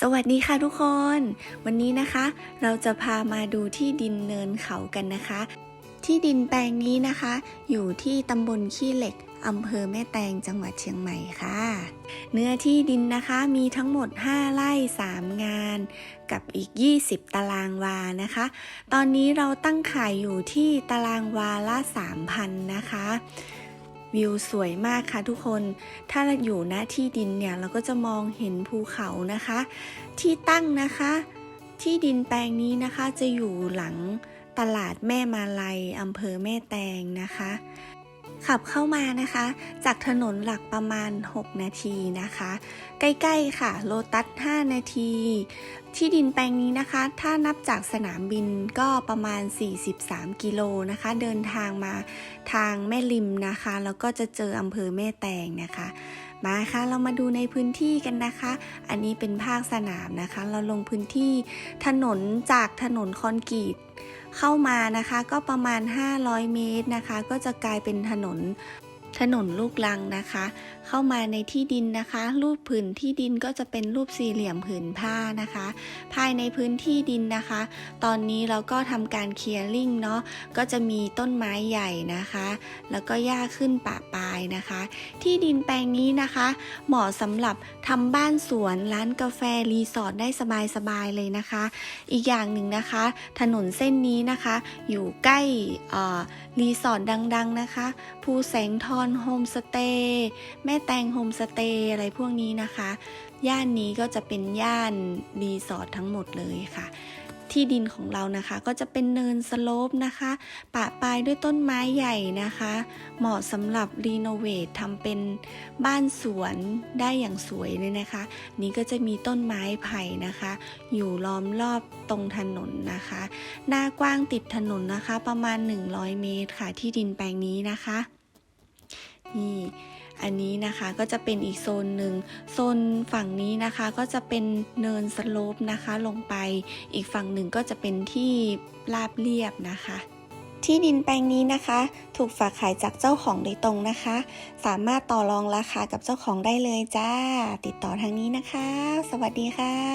สวัสดีค่ะทุกคน วันนี้นะคะ เราจะพามาดูที่ดินเนินเขากันนะคะ ที่ดินแปลงนี้นะคะ อยู่ที่ตำบลขี้เหล็กอำเภอแม่แตงจังหวัดเชียงใหม่ค่ะ เนื้อที่ดินนะคะมีทั้งหมด 5 ไร่ 3 งาน กับอีก 20 ตารางวานะคะ ตอนนี้เราตั้งขายอยู่ที่ตารางวาละ 3,000 นะคะ วิวสวยมากค่ะทุกคน ถ้าเราอยู่ณที่ดินเนี่ยเราก็จะมองเห็นภูเขานะคะ ที่ตั้งนะคะ ที่ดินแปลงนี้นะคะจะอยู่หลังตลาดแม่มาลัยอำเภอแม่แตงนะคะ ขับเข้ามานะคะ จากถนนหลักประมาณ 6 นาทีนะคะ ใกล้ๆค่ะ โลตัส 5 นาที ที่ดินแปลงนี้นะคะ ถ้านับจากสนามบินก็ประมาณ 43 กิโลนะคะ เดินทางมาทางแม่ริมนะคะ แล้วก็จะเจออำเภอแม่แตงนะคะ มาค่ะเรามาดูในพื้นที่กันนะคะ อันนี้เป็นภาคสนามนะคะ เราลงพื้นที่ถนนจากถนนคอนกรีตเข้ามานะคะ ก็ประมาณ 500 เมตรนะคะ ก็จะกลายเป็นถนน ถนนลูกลังนะคะ เข้ามาในที่ดินนะคะ รูปผืนที่ดินก็จะเป็นรูปสี่เหลี่ยมผืนผ้านะคะ ภายในพื้นที่ดินนะคะ ตอนนี้เราก็ทำการเคลียร์ลิงเนาะก็จะมีต้นไม้ใหญ่นะคะ แล้วก็หญ้าขึ้นป่าปลายนะคะ ที่ดินแปลงนี้นะคะ เหมาะสำหรับทำบ้านสวนร้านกาแฟรีสอร์ทได้สบายๆเลยนะคะ อีกอย่างหนึ่งนะคะ ถนนเส้นนี้นะคะ อยู่ใกล้อ่อรีสอร์ทดัง ๆนะคะภูแสงทอนโฮมสเตย์แม่แตงโฮมสเตย์อะไรพวกนี้นะคะ ย่านนี้ก็จะเป็นย่านรีสอร์ททั้งหมดเลยค่ะ ที่ดินของเรานะคะก็จะเป็นเนินสโลปนะคะ ปะปลายด้วยต้นไม้ใหญ่นะคะ เหมาะสำหรับรีโนเวททำเป็นบ้านสวนได้อย่างสวยเลยนะคะ นี้ก็จะมีต้นไม้ไผ่นะคะ อยู่ล้อมรอบตรงถนนนะคะ หน้ากว้างติดถนนนะคะ ประมาณ 100 เมตรค่ะที่ดินแปลงนี้นะคะ นี่อันนี้นะคะก็จะเป็นอีกโซนหนึ่งโซนฝั่งนี้นะคะก็จะเป็นเนินสโลปนะคะลงไป อีกฝั่งหนึ่งก็จะเป็นที่ราบเรียบนะคะ ที่ดินแปลงนี้นะคะ ถูกฝากขายจากเจ้าของโดยตรงนะคะ สามารถต่อรองราคากับเจ้าของได้เลยจ้า ติดต่อทางนี้นะคะ สวัสดีค่ะ